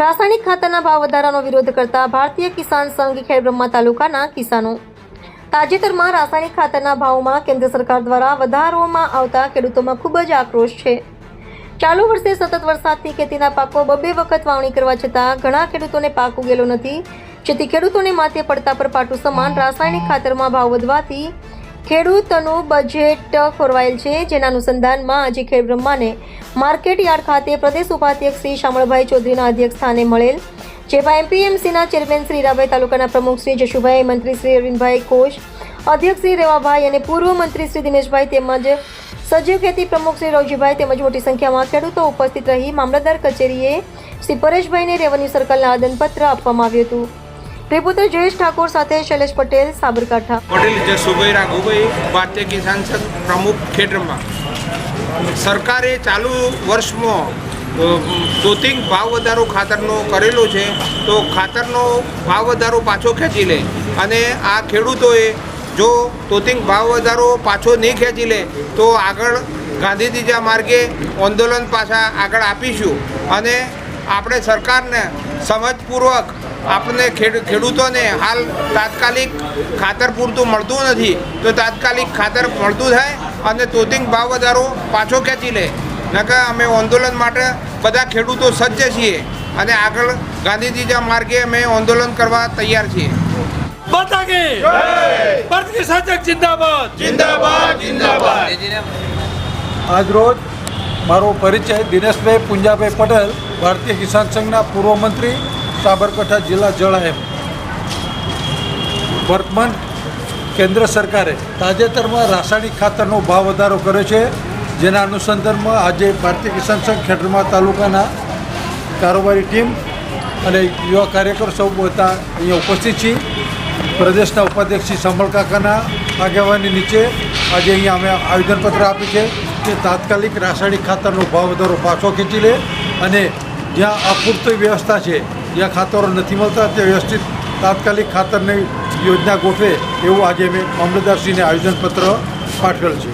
રાસાયણિક ખાતરના ભાવ વધારાનો વિરોધ કરતા ભારતીય કિસાન સંઘ ખેડબ્રહ્મા તાલુકાના કિસાનો. તાજેતરમાં રાસાયણિક ખાતરના ભાવમાં કેન્દ્ર સરકાર દ્વારા વધારવામાં આવતા ખેડૂતોમાં ખૂબ જ આક્રોશ છે. ચાલુ વર્ષે સતત વરસાદથી ખેતીના પાકો બબે વખત વાવણી કરવા છતાં ઘણા ખેડૂતોને પાક ઉગેલો નથી. જેથી ખેડૂતોને માથે પડતા પર પાટું સમાન રાસાયણિક ખાતરમાં ભાવ વધવાથી ખેડૂતોનું બજેટ ખોરવાયેલ છે. જેના અનુસંધાનમાં આજે ખેડબ્રહ્માને માર્કેટ યાર્ડ ખાતે પ્રદેશ ઉપાધ્યક્ષ શ્રી શામળભાઈ ચૌધરીના અધ્યક્ષ સ્થાને મળેલ, જેમાં એમપીએમસીના ચેરમેન શ્રી રાભાઈ તાલુકાના પ્રમુખ શ્રી જશુભાઈ, મંત્રી શ્રી અરવિંદભાઈ કોશ, અધ્યક્ષ શ્રી રેવાભાઈ અને પૂર્વ મંત્રી શ્રી દિનેશભાઈ તેમજ સજીવ ખેતી પ્રમુખ શ્રી રવજીભાઈ તેમજ મોટી સંખ્યામાં ખેડૂતો ઉપસ્થિત રહી મામલતદાર કચેરીએ શ્રી પરેશભાઈને રેવન્યુ સર્કલના આદનપત્ર આપવામાં આવ્યું હતું. રિપોર્ટર જયેશ ઠાકોર સાથે શૈલેષ પટેલ સાબરકાંઠા. પટેલ જસુભાઈ રાઘુભાઈ ભારતીય કિસાન સંઘ પ્રમુખ ખેડબ્રહ્મા સરકારે ચાલુ વર્ષમાં અ, ભાવ વધારો ખાતરનો કરેલો છે તો ખાતરનો ભાવ વધારો પાછો ખેંચી લે. અને આ ખેડૂતોએ જો તોતિંગ ભાવ વધારો પાછો નહીં ખેંચી લે તો આગળ ગાંધીજીજા માર્ગે આંદોલન પાછા આગળ આપીશું. અને આપણે સરકારને સમજપૂર્વક આપણે ખેડૂતોને હાલ તાત્કાલિક ખાતર પૂરતું મળતું નથી. તો તાત્કાલિક ખાતર મળતું થાય અને તોતિંગ ભાવ વધારો પાછો ખેંચી લે. નકર અમે આંદોલન માટે બધા ખેડૂતો સજ્જ છીએ અને આગળ ગાંધીજીના માર્ગે અમે આંદોલન કરવા તૈયાર છીએ. બતાગે જિંદાબાદ. જિંદાબાદ જિંદાબાદ. આજ રોજ મારો પરિચય દિનેશભાઈ પુંજાભાઈ પટેલ, ભારતીય કિસાન સંઘના પૂર્વ મંત્રી, સાબરકાંઠા જિલ્લા જળાયમ વર્તમાન કેન્દ્ર સરકારે તાજેતરમાં રાસાયણિક ખાતરનો ભાવ વધારો કર્યો છે, જેના અનુસંધાનમાં આજે ભારતીય કિસાન સંઘ ખેડબ્રહ્મા તાલુકાના કારોબારી ટીમ અને યુવા કાર્યકર સૌ બધા અહીંયા ઉપસ્થિત છીએ. પ્રદેશના ઉપાધ્યક્ષ શ્રી સંભળ કાકાના આગેવાની નીચે આજે અહીંયા અમે આવેદનપત્ર આપ્યું છે કે તાત્કાલિક રાસાયણિક ખાતરનો ભાવ વધારો પાછો ખેંચી લે અને જ્યાં અપૂરતી વ્યવસ્થા છે, જ્યાં ખાતરો નથી મળતા તે વ્યવસ્થિત તાત્કાલિક ખાતરની યોજના ગોઠવે એવું આજે અમે મામલતદારશ્રીને આવેદનપત્ર પાઠવેલ છે.